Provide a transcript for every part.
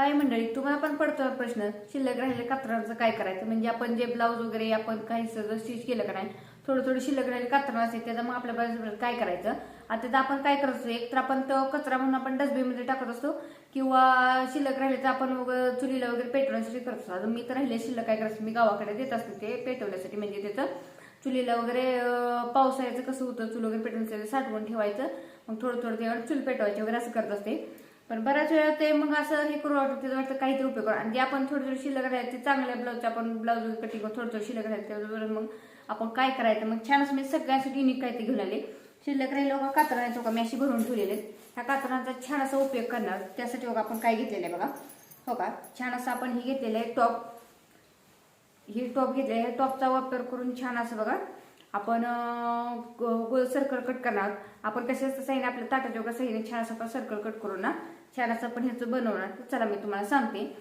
काय मंडळी तुम्हाला पण पडतो प्रश्न. शिल्लक राहिलेल्या कात्रांचं काय करायचं? म्हणजे आपण जे ब्लाऊज वगैरे आपण काही सगळं स्टिच केलं का नाही थोडं थोडं शिल्लक राहिले कातरण असेल त्याचा मग आपल्या बाजूला काय करायचं? आता तर आपण काय करत असतो? एक तर आपण तो कचरा म्हणून आपण डस्टबिनमध्ये टाकत असतो किंवा शिल्लक राहिले तर आपण मग चुलीला वगैरे पेटवण्यासाठी करत असतो. आता मी तर राहिले शिल्लक काय करत मी गावाकडे देत असते ते पेटवण्यासाठी. म्हणजे त्याचं चुलीला वगैरे पावसाळ्याचं कसं होतं? चूल वगैरे पेटवण्यासाठी साठवून ठेवायचं. मग थोडं थोडं त्यावर चूल पेटवायचे वगैरे असं करत असते. पण बऱ्याच वेळा ते मग असं हे करू वाटतं त्याचं वाटतं काहीतरी उपयोग करू. आणि जे आपण थोडी थोडी शिल्लक राहिले ते चांगल्या ब्लाऊजचे आपण ब्लाऊज कटिंग थोडं थोडं शिल्लक राहिले त्याबरोबर मग आपण काय करायचं? मग छानच मी सगळ्यासाठी युनिक काय ते घेऊन आले. शिल्लक राहिले बघा कातरायचं का मी अशी भरून ठेवलेले आहेत. ह्या कातरांचा छान असा उपयोग करणार. त्यासाठी बघा आपण काय घेतलेलं आहे बघा. हो का? छान असं आपण हे घेतलेलं आहे टॉप हे टॉप घेतले ह्या टॉपचा वापर करून छान असं बघा आपण गोल सर्कल कट करणार. आपण कसे कशाचं साईन आपल्या ताटाच्या वगैरे साईने छान असं आपण सर्कल कट करून ना. छान असं पण ह्याचं बनवणार. तर चला मी तुम्हाला सांगते.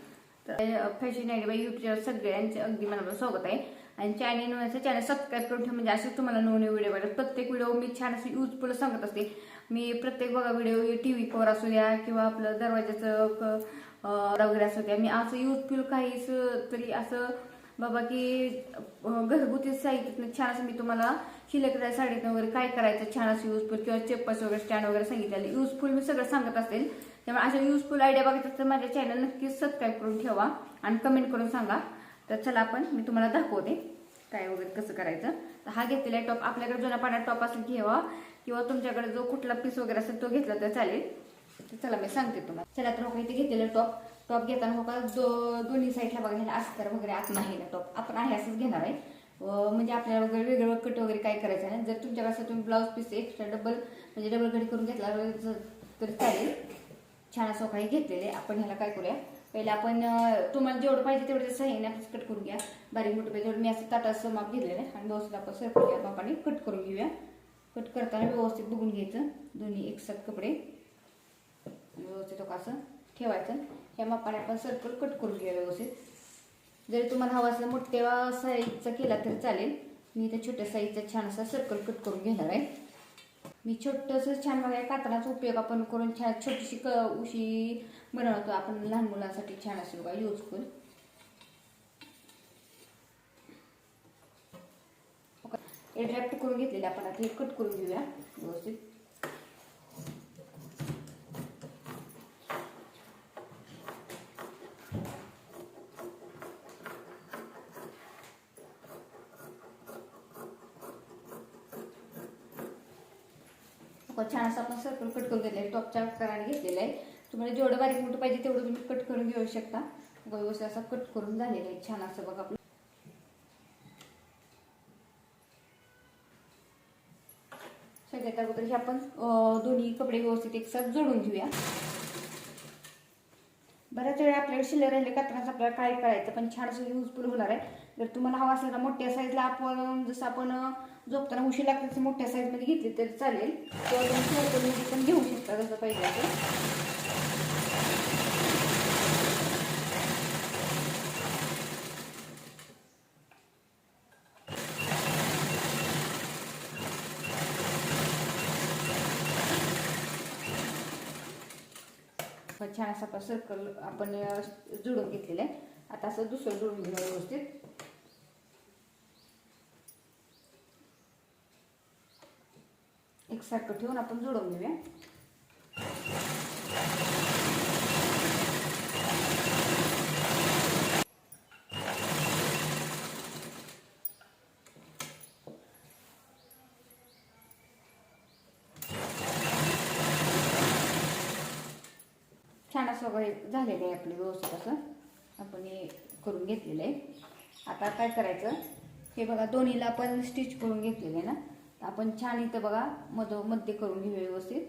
तर फॅशन आयडी बाय युट्यूबवर सगळ्यांचे अगदी मनापासून स्वागत आहे. आणि चॅनल नव्याचं चॅनल सबस्क्राईब करून ठेवा. म्हणजे असेच तुम्हाला नवीन व्हिडिओ बघा प्रत्येक व्हिडिओ मी छान असं युजफुल सांगत असते. मी प्रत्येक बघा व्हिडिओ टी व्ही कवर असू द्या किंवा आपलं दरवाजाचं क- वगैरे असू द्या. मी असं युजफुल काहीच तरी असं बाबा की घरगुती साहित्यातनं छान असं मी तुम्हाला शिलकड्या साडीतनं वगैरे काय करायचं छान असं युजफुल किंवा चेप्पल्स वगैरे स्टँड वगैरे सांगितलेलं. युजफुल मी सगळं सांगत असेल. त्यामुळे अशा युजफुल आयडिया बघायचं तर माझ्या चॅनल नक्कीच सबस्क्राईब करून ठेवा आणि कमेंट करून सांगा. तर चला आपण मी तुम्हाला दाखवते काय वगैरे कसं करायचं. तर हा घेतलेला टॉप आपल्याकडे जुना पाण्यात टॉप असेल घ्यावा किंवा तुमच्याकडे जो कुठला पीस वगैरे असेल तो घेतला तर चालेल. तर चला मी सांगते तुम्हाला. चला तर हो इथे घेतलेलं टॉप टॉप घेताना हो का दो दोन्ही साईडला बघा ह्याला अस्तर वगैरे आत नाही ना टॉप आपण आहे असंच घेणार आहे. म्हणजे आपल्याला वगैरे वेगळं कट वगैरे काय करायचं आहे जर तुमच्याकडे असं तुम्ही ब्लाऊज पीस एक्स्ट्रा डबल म्हणजे डबल कट करून घेतला तर चालेल. छान असं काही घेतलेले. आपण ह्याला काय करूया? पहिले आपण तुम्हाला जेवढं पाहिजे तेवढं सही ना कट करून घ्या. बारीक मोठं पाहिजे तेवढं. मी असं ताटाचं माप घेतलेलं आहे. आणि व्यवस्थित आपण सरकून घ्या मापाने कट करून घेऊया. कट करताना व्यवस्थित बघून घ्यायचं. दोन्ही एकसाथ कपडे. व्यवस्थित असं ठेवायचं. ह्या मापाने आपण सर्कल कट करून घेऊया व्यवस्थित. जरी तुम्हाला हवा असला मोठ्या साईजचा केला तरी चालेल. मी इथे छोट्या साईजचा छान असा सर्कल कट करून घेणार आहे. मी छोटंसं छान वगैरे कातराचा उपयोग आपण करून छान छोटीशी क उशी बनवतो आपण लहान मुलांसाठी छान असे बघा युजफुल करून. ड्रॅफ्ट करून घेतलेले आपण आता हे कट करून घेऊया व्यवस्थित. छान असं आपण सर्कल कट करून घेतलं आहे टॉपच्या आकाराने घेतलेलं आहे. तुम्हाला जेवढं बारीक मोठं पाहिजे तेवढं तुम्ही कट करून घेऊ शकता. बघा, व्यवस्थित असं कट करून झालेलं आहे. छान असं बघा आपलं. सगळ्यात अगोदर हे आपण दोन्ही कपडे व्यवस्थित एकसाथ जोडून घेऊया. बऱ्याच वेळा आपल्याकडे शिल्लक राहिले कात्रांचं आपल्याला काय करायचं? पण छान असं युजफुल होणार आहे. जर तुम्हाला हवा असेल ना मोठ्या साईजला आपण जसं आपण झोपताना उशी लागते मोठ्या साईजमध्ये घेतली तरी चालेल. किंवा तुम्ही पण घेऊ शकता जसं पाहिजे असं छान असं आपण सर्कल आपण अं, जुळून घेतलेलं आहे. आता असं दुसरं जुळून घेऊया व्यवस्थित. एकसारखं ठेवून आपण जुळवून घेऊया छान असं वगैरे झालेलं आहे आपले व्यवस्थित असं. आपण हे करून घेतलेलं आहे. आता काय करायचं? हे बघा दोन्हीला आपण स्टिच करून घेतलेलं आहे ना. आपण छान इथं बघा मध मध्य करून घेऊया व्यवस्थित.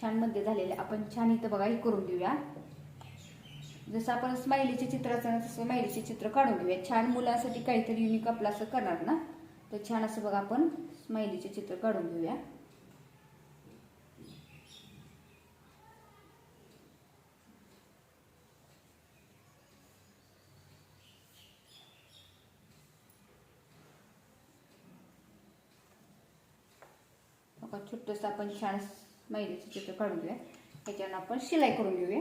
छानमध्ये झालेले आपण छान इथं बघा हे करून घेऊया. जसं आपण स्माइलीचे चित्र असताना तसं स्माइलीचे चित्र काढून घेऊया. छान मुलांसाठी काहीतरी युनिक आपलं असं करणार ना? तर छान असं बघा आपण स्माइलीचे चित्र काढून घेऊया. छोटस छोटंसं आपण छान स्माइलीचे चित्र काढून घेऊया. त्याच्यानं आपण शिलाई करून घेऊया.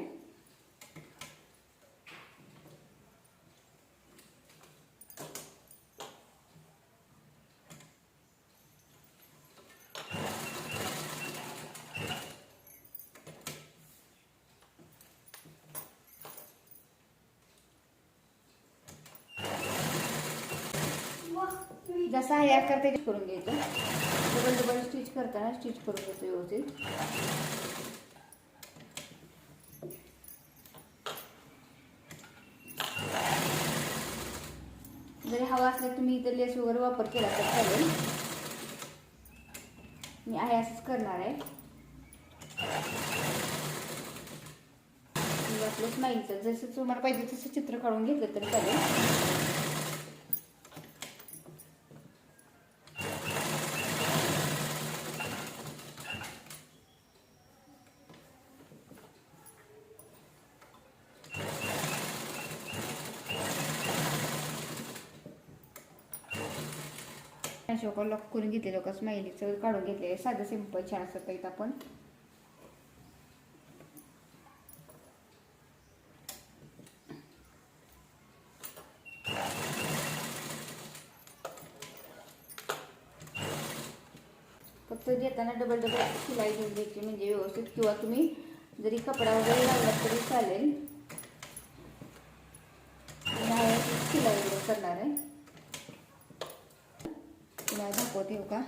जसा हे आकार ते करून घ्यायचं. डबल डबल स्टिच करताना स्टिच करून घ्यायचं व्यवस्थित. जरी हवा असल्यास तुम्ही इथं लेस वगैरे वापर केला तर चालेल. मी आहे असंच करणार आहे. वाटलंच नाही तर जसं तुम्हाला पाहिजे तसं चित्र काढून घेतलं तरी चालेल. अशोका लॉक करून घेतलेलं का स्माइलीचं काढून घेतलेलं साधं सिंपल छान असं काहीत आपण. फक्त देताना डबल डबल शिलाई घेऊन घ्यायची म्हणजे व्यवस्थित. किंवा तुम्ही जरी कपडा वगैरे लावला तरी चालेल नाही शिलाई वगैरे करणार आहे तुम्हाला का?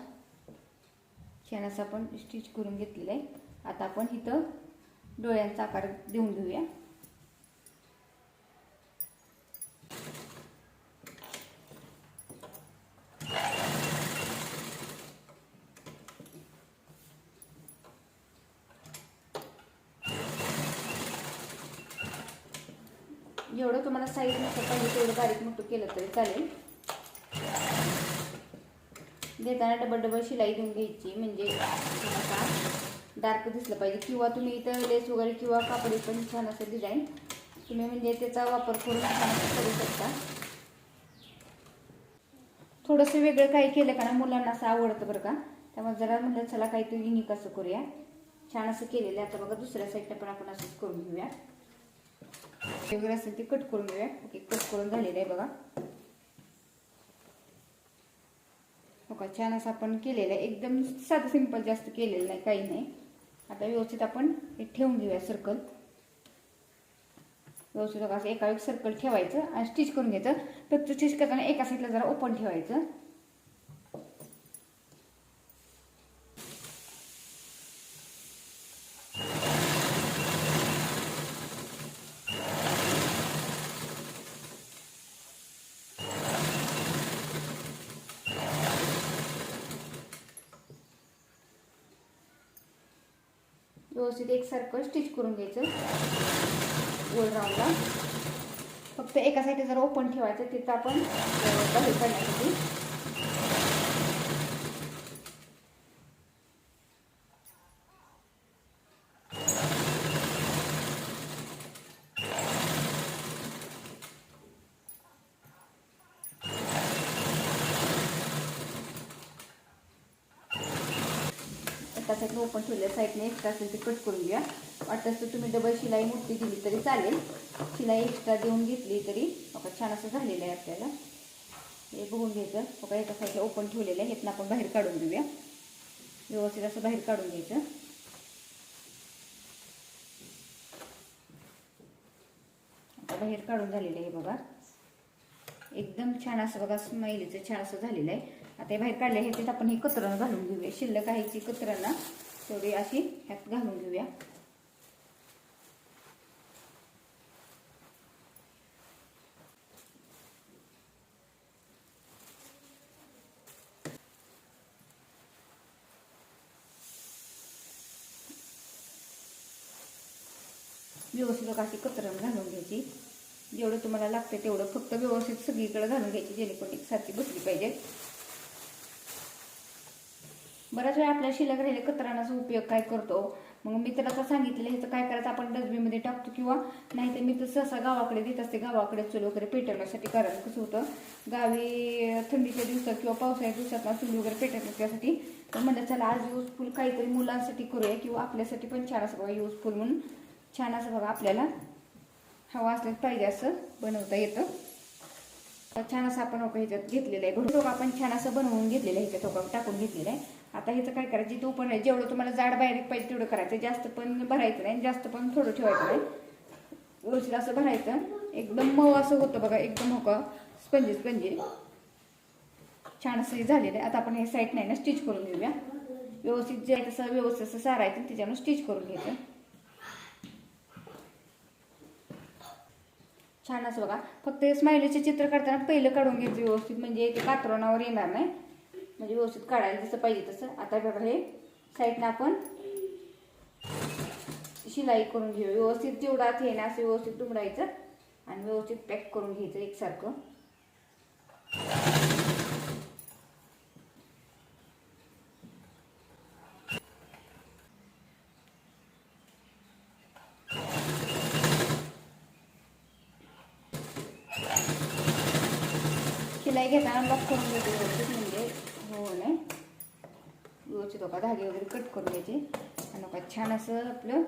छान असं आपण स्टिच करून घेतलेलं आहे. आता आपण इथं डोळ्यांचा आकार देऊन घेऊया. जेवढं तुम्हाला साईज नसतं पाहिजे तेवढं बारीक मोठं केलं तरी चालेल. देताना डबल डबल शिलाई देऊन घ्यायची. म्हणजे डार्क दिसलं पाहिजे. किंवा तुम्ही इथं लेस वगैरे किंवा कापडी पण छान असं डिझाईन तुम्ही म्हणजे त्याचा वापर करून छान करू शकता. थोडंसं वेगळं काही केलं का ना मुलांना असं आवडतं बरं का. त्यामुळे जरा म्हणलं चला काहीतरी युनिक असं करूया. छान असं केलेलं आहे. आता बघा दुसऱ्या साईडला पण आपण असंच करून घेऊया. वेगळं असेल ते कट करून घेऊया. ओके कट करून झालेलं आहे बघा. बघा छान असं आपण केलेलं आहे. एकदम साधं सिंपल जास्त केलेलं नाही काही नाही. आता व्यवस्थित आपण हे ठेवून घेऊया सर्कल व्यवस्थित असं एका एक सर्कल ठेवायचं आणि स्टिच करून घ्यायचं. फक्त स्टिच करताना एका साईडला जरा ओपन ठेवायचं. व्यवस्थित एकसारखं स्टिच करून घ्यायचं. गोल राऊंडला फक्त एका साईडला जर ओपन ठेवायचं तिथं आपण बाहेर पडण्यासाठी एका ओपन ठेवल्या. साईडने एक्स्ट्रा असेल ते कट करून घ्या वाटतं तर तुम्ही डबल शिलाई मोठी दिली तरी चालेल. शिलाई एक्स्ट्रा देऊन घेतली तरी बघा छान असं झालेलं आहे आपल्याला. हे बघून घ्यायचं. बघा एका साईडला ओपन ठेवलेलं आहे. हेतनं आपण बाहेर काढून घेऊया. व्यवस्थित असं बाहेर काढून घ्यायचं. आता बाहेर काढून झालेलं आहे बघा. एकदम छान असं बघा स्माईलीचं छान असं झालेलं आहे. आता हे बाहेर काढले ह्याच्यात आपण हे कचरानं घालून घेऊया. शिल्लक आहे ती कचरानं तेवढी अशी ह्यात घालून घेऊया. व्यवस्थित अशी कचरण घालून घ्यायची. जेवढं तुम्हाला लागतं तेवढं फक्त व्यवस्थित सगळीकडे घालून घ्यायची जेणेकरून एकसारखी बसली पाहिजे. बऱ्याच वेळा आपल्या शिल्लक राहिले कतरानाचा उपयोग काय करतो? मग मी तर सांगितलं सांगितलेलं ह्याचं काय करायचं? आपण डस्टबिनमध्ये टाकतो किंवा नाही तर मी तर सहसा गावाकडे देत असते. गावाकडे चूल वगैरे पेटवण्यासाठी कारण कसं होतं? गावी थंडीच्या दिवसात किंवा पावसाळ्याच्या दिवसात ना चूल वगैरे पेटवण्यासाठी तर म्हणलं चला आज युजफुल काहीतरी मुलांसाठी करूया किंवा आपल्यासाठी पण छान असं बघा युजफुल म्हणून छान असं बघा आपल्याला हवा असलं पाहिजे असं बनवता येतं. तर छान असं आपण ह्याच्यात घेतलेलं आहे. भरून आपण छान असं बनवून घेतलेलं आहे ह्याच्यात टाकून घेतलेलं आहे. आता ह्याचं काय करायचं? जिथं पण आहे जेवढं तुम्हाला जाड बारीक पाहिजे तेवढं करायचं. जास्त पण भरायचं नाही जास्त पण थोडं ठेवायचं नाही. व्यवस्थित असं भरायचं. एकदम मऊ असं होतं बघा एकदम हो का? Spongy spongy. छान असं झालेलं आहे. आता आपण हे साईड नाही ना स्टिच करून घेऊया. व्यवस्थित जे आहे तसं व्यवस्थित असं सारायचं आणि त्याच्यावर स्टिच करून घ्यायचं. छान असं बघा. फक्त स्माइलीचे चित्र काढताना पहिलं काढून घ्यायचं व्यवस्थित. म्हणजे ते कातरणावर येणार नाही. म्हणजे व्यवस्थित काढायला जसं पाहिजे तसं. आता बघा हे साईडनं आपण शिलाई करून घेऊ. व्यवस्थित जेवढा हे ना असं व्यवस्थित दुमडायचं आणि व्यवस्थित पॅक करून घ्यायचं एकसारखं. शिलाई घेताना लॉक करून घेतो व्यवस्थित म्हणजे. व्यवस्थित बघा धागे वगैरे कट करून घ्यायचे. आणि बघा छान असं आपलं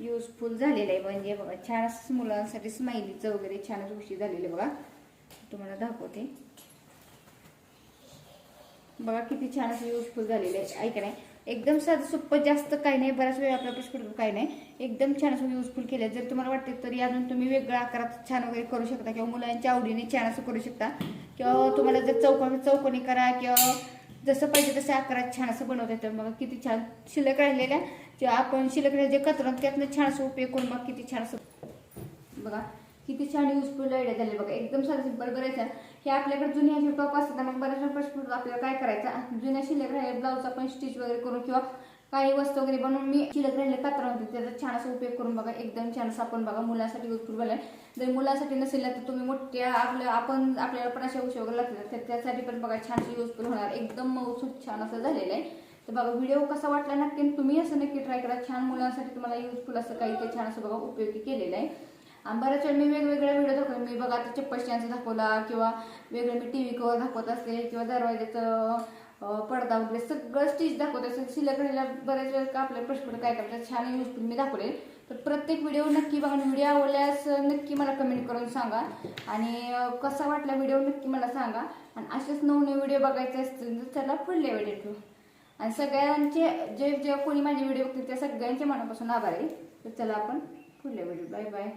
युजफुल झालेलं आहे. म्हणजे बघा छान असं मुलांसाठी स्माइलीचं वगैरे छानच उशी झालेलं आहे बघा. तुम्हाला दाखवते. बघा किती छान असं युजफुल झालेलं आहे. ऐका नाही एकदम साधं सोपं जास्त काही नाही. बऱ्याच वेळ आपल्या पुष्कळ काही नाही. एकदम छान असं युजफुल केलं जर तुम्हाला वाटते तरी अजून तुम्ही वेगळा आकारात छान वगैरे करू शकता किंवा मुलांच्या आवडीने छान असं करू शकता. किंवा तुम्हाला जर चौकोनी चौकोनी करा किंवा जसं पाहिजे तसं आकारात छान असं बनवता येतं. मग किती छान शिल्लक राहिलेल्या जे आपण शिल्लक राहिले जे कचरा त्यातनं छान असं उपयोग करून मग किती छान असं. बघा किती छान युजफुल आयडिया झाले. बघा एकदम साधं सिंपल करायचं हे आपल्याकडे जुन्या असे असतात मग बऱ्याच प्रश्न आपल्याला काय करायचं. जुन्या शिल्लक राहिले ब्लाऊज आपण स्टिच वगैरे करून किंवा काही वस्तू वगैरे बनवून मी शिल्लक राहिले कात्रा होते त्याचा छान असा उपयोग करून बघा एकदम छान असं आपण बघा मुलांसाठी उपयोग आहे जर मुलांसाठी नसेल तर तुम्ही मोठ्या आपल्या आपण आपल्याला पण अशा गोष्टी वगैरे लागतात. तर त्यासाठी पण बघा छान युजफुल होणार. एकदम मऊसूत छान असं झालेलं आहे. तर बघा व्हिडिओ कसा वाटला नक्की तुम्ही असं नक्की ट्राय करा. छान मुलांसाठी तुम्हाला युजफुल असं काही ते छान असं बघा उपयोगी केलेलं आहे. आणि बऱ्याच वेळ मी वेगवेगळ्या व्हिडिओ दाखवले मी बघा आता चप्पल दाखवला किंवा वेगळे मी टी व्ही कवर दाखवत असते किंवा दरवाज्याचं पडदा वगैरे सगळं स्टिच दाखवत असेल शिल्लक बऱ्याच वेळेस का आपल्या प्रश्न काय करायचं छान युजफुल मी दाखवले. तर प्रत्येक व्हिडिओ नक्की बघा. व्हिडिओ आवडल्यास नक्की मला कमेंट करून सांगा. आणि कसा वाटला व्हिडिओ नक्की मला सांगा. आणि असेच नवनवे व्हिडिओ बघायचे असतील तर त्याला पुढल्या व्हिडिओ ठेवू. आणि सगळ्यांचे जे जे कोणी माझे व्हिडिओ बघतील त्या सगळ्यांचे मनापासून आभार आहे. तर चला आपण पुढल्या व्हिडिओ बाय बाय